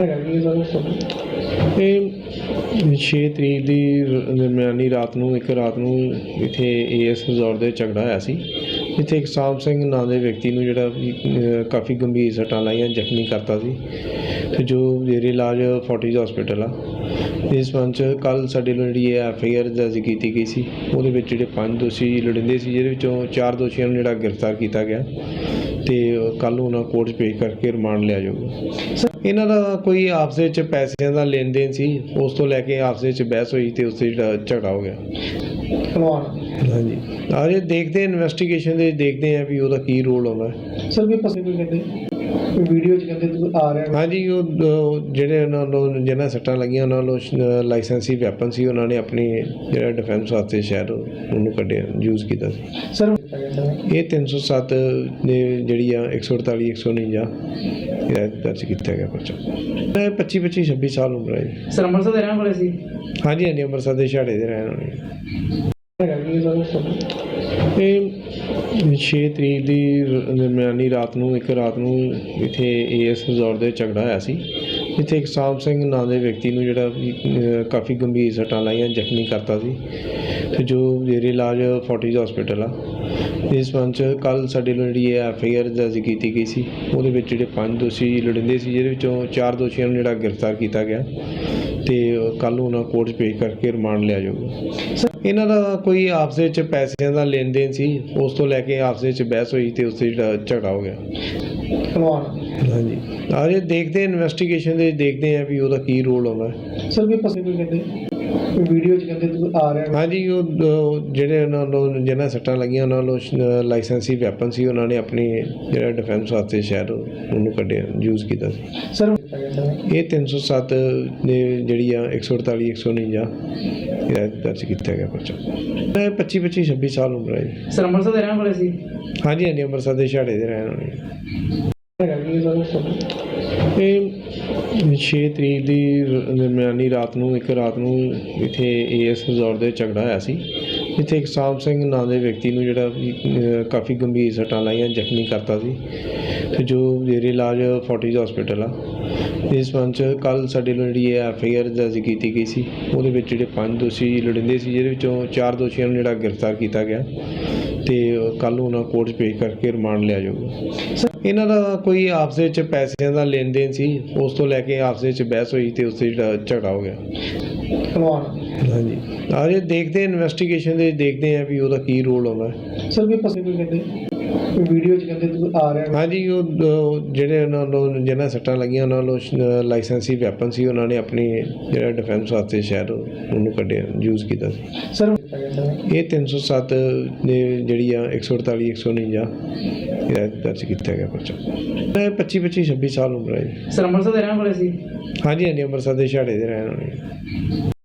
ਹੈਗੀ ਹੈ ਸਰ ਤੁਹਾਡੀ ਇਹ 6 ਤਰੀਕ ਦੀ ਰ- ਦਰਮਿਆਨੀ ਰਾਤ ਨੂੰ ਇੱਕ ਰਾਤ ਨੂੰ ਇੱਥੇ ਏਐਸ ਰਿਜ਼ੋਰਟ ਦੇ ਝਗੜਾ ਹੋਇਆ ਸੀ। ਇੱਥੇ ਇੱਕ ਸਾਮ ਸਿੰਘ ਨਾਂ ਦੇ ਵਿਅਕਤੀ ਨੂੰ ਜਿਹੜਾ ਵੀ, ਅਹ, ਕਾਫੀ ਗੰਭੀਰ ਸੱਟਾਂ ਲਾਈਆਂ ਜ਼ਖਮੀ ਕਰਤਾ ਸੀ। ਤੇ ਜੋ ਜ਼ੇਰੇ ਇਲਾਜ ਫੋਰਟੀਜ਼ ਹਸਪੀਟਲ ਆ। ਇਸ ਸੰਬੰਧ 'ਚ ਕੱਲ ਸਾਡੇ ਵੱਲੋਂ ਜਿਹੜੀ ਐਫ ਆਈ ਆਰ ਦਰਜ ਕੀਤੀ ਗਈ ਸੀ। ਉਹਦੇ ਵਿੱਚ ਜਿਹੜੇ ਪੰਜ ਦੋਸ਼ੀ ਲੋੜੀਂਦੇ ਸੀ ਜਿਹਦੇ ਵਿੱਚੋਂ ਚਾਰ ਦੋਸ਼ੀਆਂ ਨੂੰ ਜਿਹੜਾ ਗ੍ਰਿਫਤਾਰ ਕੀਤਾ ਗਿਆ। ਤੇ ਕੱਲ ਉਹਨਾਂ ਕੋਰਟ 'ਚ ਪੇਸ਼ ਕਰਕੇ ਰਿਮਾਂਡ ਲਿਆ ਜਾਊਗਾ। ਇਹਨਾਂ ਦਾ ਕੋਈ ਆਪਸ ਵਿੱਚ ਪੈਸਿਆਂ ਦਾ ਲੈਣ ਦੇਣ ਸੀ ਉਸ ਤੋਂ ਲੈ ਕੇ ਆਪਸ ਵਿੱਚ ਬਹਿਸ ਹੋਈ ਤੇ ਉਸ ਤੇ ਜਿਹੜਾ ਝਗੜਾ ਹੋ ਗਿਆ। ਹਾਂਜੀ। ਆਰੇ ਦੇਖਦੇ ਇਨਵੈਸਟੀਗੇਸ਼ਨ ਦੇ ਦੇਖਦੇ ਆ ਵੀ ਉਹਦਾ ਕੀ ਰੋਲ ਆਉਂਦਾ। ਸਰ ਵੀ ਪਸੇ ਕੋਈ ਕਹਿੰਦੇ ਵੀਡੀਓ ਚ ਕਹਿੰਦੇ ਤੁਸੀਂ ਆ ਰਹੇ। ਹਾਂਜੀ ਉਹ ਜਿਹੜੇ ਉਹਨਾਂ ਨੂੰ ਜਿਹਨਾਂ ਸੱਟਾਂ ਲੱਗੀਆਂ ਉਹਨਾਂ ਨੂੰ ਲਾਇਸੈਂਸੀ ਵੈਪਨ ਸੀ ਉਹਨਾਂ ਨੇ ਆਪਣੀ ਜਿਹੜਾ ਡਿਫੈਂਸ ਵਾਸਤੇ ਸ਼ਾਇਦ ਉਹਨੂੰ ਕੱਢਿਆ ਯੂਜ਼ ਕੀਤਾ ਸੀ। ਸਰ ਇਹ 307 ਦੇ ਜਿਹੜੀ ਆ 148 149 ਇਹ ਦਰਜ ਕੀਤਾ ਗਿਆ ਪਰਚਾ ਇਹ 25 25 26 ਸਾਲ ਉਮਰ ਹੈ ਜੀ। ਸਰ ਅੰਮ੍ਰਿਤਸਰ ਦੇ ਰਹਿਣ ਵਾਲੇ ਸੀ? ਹਾਂਜੀ ਹਾਂਜੀ ਅੰਮ੍ਰਿਤਸਰ ਦੇ ਛਾੜੇ ਦੇ ਰਹਿਣ ਵਾਲੇ ਹੈਗੀ ਸਰ ਇਹ 6 ਤਰੀਕ ਦੀ ਦਰਮਿਆਨੀ ਰਾਤ ਨੂੰ, ਇੱਕ ਰਾਤ ਨੂੰ ਇੱਥੇ ਏਐਸ ਰਿਜ਼ੋਰਟ ਦੇ ਝਗੜਾ ਹੋਇਆ ਸੀ। ਇੱਥੇ ਇੱਕ ਸਾਮ ਸਿੰਘ ਨਾਂ ਦੇ ਵਿਅਕਤੀ ਨੂੰ ਜਿਹੜਾ ਕਾਫੀ ਗੰਭੀਰ ਸੱਟਾਂ ਲਾਈਆਂ, ਜ਼ਖਮੀ ਕਰਤਾ ਸੀ। ਤੇ ਜੋ ਜ਼ੇਰੇ ਇਲਾਜ ਫੋਰਟੀਜ਼ ਹਸਪੀਟਲ ਆ। ਇਸ ਸੰਬੰਧ 'ਚ ਕੱਲ ਸਾਡੇ ਵੱਲੋਂ ਜਿਹੜੀ ਐਫ ਆਈ ਆਰ ਦਰਜ ਕੀਤੀ ਗਈ ਸੀ। ਉਹਦੇ ਵਿੱਚ ਜਿਹੜੇ ਪੰਜ ਦੋਸ਼ੀ ਲੜਿੰਦੇ ਸੀ, ਜਿਹਦੇ ਵਿੱਚੋਂ ਚਾਰ ਦੋਸ਼ੀਆਂ ਨੂੰ ਜਿਹੜਾ ਗ੍ਰਿਫਤਾਰ ਕੀਤਾ ਗਿਆ। ਤੇ ਕੱਲ ਨੂੰ ਉਹਨਾਂ ਕੋਰਟ 'ਚ ਪੇਸ਼ ਕਰਕੇ ਰਿਮਾਂਡ ਲਿਆ ਜਾਊਗਾ। ਇਹਨਾਂ ਦਾ ਕੋਈ ਆਪਸ ਵਿੱਚ ਪੈਸਿਆਂ ਦਾ ਲੈਣ ਦੇਣ ਸੀ ਉਸ ਤੋਂ ਲੈ ਕੇ ਆਪਸ ਵਿੱਚ ਬਹਿਸ ਹੋਈ ਤੇ ਉਸ ਤੇ ਜਿਹੜਾ ਝਗੜਾ ਹੋ ਗਿਆ। ਹਾਂਜੀ। ਆਰੇ ਦੇਖਦੇ ਇਨਵੈਸਟੀਗੇਸ਼ਨ ਦੇ ਦੇਖਦੇ ਆ ਵੀ ਉਹਦਾ ਕੀ ਰੋਲ ਆਉਂਦਾ ਹੈ। ਸਰ ਵੀ ਪਸੇ ਕੋਈ ਕਹਿੰਦੇ ਵੀਡੀਓ ਚ ਕਹਿੰਦੇ ਤੁਸੀਂ ਆ ਰਹੇ। ਹਾਂਜੀ ਉਹ ਜਿਹੜੇ ਉਹਨਾਂ ਨੂੰ ਜਿਹਨਾਂ ਸੱਟਾਂ ਲੱਗੀਆਂ ਉਹਨਾਂ ਨੂੰ ਲਾਇਸੈਂਸੀ ਵੈਪਨ ਸੀ ਉਹਨਾਂ ਨੇ ਆਪਣੀ ਜਿਹੜਾ ਡਿਫੈਂਸ ਵਾਸਤੇ ਸ਼ਾਇਦ ਉਹਨੂੰ ਕੱਢਿਆ ਯੂਜ਼ ਕੀਤਾ ਸੀ। ਸਰ ਇਹ 307 ਦੇ ਜਿਹੜੀ ਆ 148 149 ਇਹ ਦਰਜ ਕੀਤਾ ਗਿਆ ਪਰਚਾ। ਇਹ 25 25 26 ਸਾਲ ਉਮਰ ਹੈ ਜੀ। ਸਰ ਅੰਮ੍ਰਿਤਸਰ ਦੇ ਰਹਿਣ ਵਾਲੇ ਸੀ? ਹਾਂਜੀ ਹਾਂਜੀ ਅੰਮ੍ਰਿਤਸਰ ਦੇ ਛਾੜੇ ਦੇ ਰਹਿਣ ਵਾਲੇ ਇਹ 6 ਤਰੀਕ ਦੀ ਦਰਮਿਆਨੀ ਰਾਤ ਨੂੰ ਇੱਕ ਰਾਤ ਨੂੰ ਇੱਥੇ ਏਐਸ ਰਿਜ਼ੋਰਟ ਦੇ ਝਗੜਾ ਹੋਇਆ ਸੀ। ਇੱਥੇ ਇੱਕ ਸਾਮ ਸਿੰਘ ਨਾਂ ਦੇ ਵਿਅਕਤੀ ਨੂੰ ਜਿਹੜਾ ਕਾਫੀ ਗੰਭੀਰ ਸੱਟਾਂ ਲਾਈਆਂ ਜ਼ਖਮੀ ਕਰਤਾ ਸੀ। ਤੇ ਜੋ ਜ਼ੇਰੇ ਇਲਾਜ ਫੋਰਟਿਸ ਹਸਪੀਟਲ ਆ ਇਸ ਸੰਬੰਧ 'ਚ ਕੱਲ ਸਾਡੇ ਵੱਲੋਂ ਜਿਹੜੀ ਐਫ ਆਈ ਆਰ ਦਰਜ ਕੀਤੀ ਗਈ ਸੀ ਉਹਦੇ ਵਿੱਚ ਜਿਹੜੇ ਪੰਜ ਦੋਸ਼ੀ ਲੜਿੰਦੇ ਸੀ ਜਿਹਦੇ ਵਿੱਚੋਂ ਚਾਰ ਦੋਸ਼ੀਆਂ ਨੂੰ ਜਿਹੜਾ ਗ੍ਰਿਫਤਾਰ ਕੀਤਾ ਗਿਆ ਤੇ ਕੱਲ ਨੂੰ ਉਹਨਾਂ ਕੋਰਟ 'ਚ ਪੇਸ਼ ਕਰਕੇ ਰਿਮਾਂਡ ਲਿਆ ਜਾਊਗਾ। ਇਹਨਾਂ ਦਾ ਕੋਈ ਆਪਸ ਵਿੱਚ ਪੈਸਿਆਂ ਦਾ ਲੈਣ ਦੇਣ ਸੀ ਉਸ ਤੋਂ ਲੈ ਕੇ ਆਪਸ ਵਿੱਚ ਬਹਿਸ ਹੋਈ ਤੇ ਉਸ ਤੇ ਜਿਹੜਾ ਝਗੜਾ ਹੋ ਗਿਆ। ਹਾਂਜੀ। ਆਰੇ ਦੇਖਦੇ ਇਨਵੈਸਟੀਗੇਸ਼ਨ ਦੇ ਦੇਖਦੇ ਆ ਵੀ ਉਹਦਾ ਕੀ ਰੋਲ ਆਉਂਦਾ। ਹੈ। ਸਰ ਵੀ ਪਸੇ ਕੋਈ ਕਹਿੰਦੇ ਵੀਡੀਓ ਚ ਕਹਿੰਦੇ ਤੁਸੀਂ ਆ ਰਹੇ। ਹੋ ਹਾਂਜੀ ਉਹ ਉਹ ਜਿਹੜੇ ਉਹਨਾਂ ਨੂੰ ਜਿਹਨਾਂ ਸੱਟਾਂ ਲੱਗੀਆਂ ਉਹਨਾਂ ਨੂੰ ਲਾਇਸੈਂਸੀ ਵੈਪਨ ਸੀ ਉਹਨਾਂ ਨੇ ਆਪਣੀ ਜਿਹੜਾ ਡਿਫੈਂਸ ਵਾਸਤੇ ਸ਼ਾਇਦ ਉਹਨੂੰ ਕੱਢਿਆ ਯੂਜ਼ ਕੀਤਾ ਸੀ। ਸਰ ਇਹ 307 ਦੇ ਜਿਹੜੀ ਆ 148 149 ਇਹ ਦਰਜ ਕੀਤਾ ਗਿਆ ਪਰਚਾ। ਇਹ 25 25 26 ਸਾਲ ਉਮਰ ਹੈ ਜੀ। ਸਰ ਅੰਮ੍ਰਿਤਸਰ ਦੇ ਰਹਿਣ ਵਾਲੇ ਸੀ? ਹਾਂਜੀ ਹਾਂਜੀ ਅੰਮ੍ਰਿਤਸਰ ਦੇ ਛਾੜੇ ਦੇ ਰਹਿਣ ਵਾਲੇ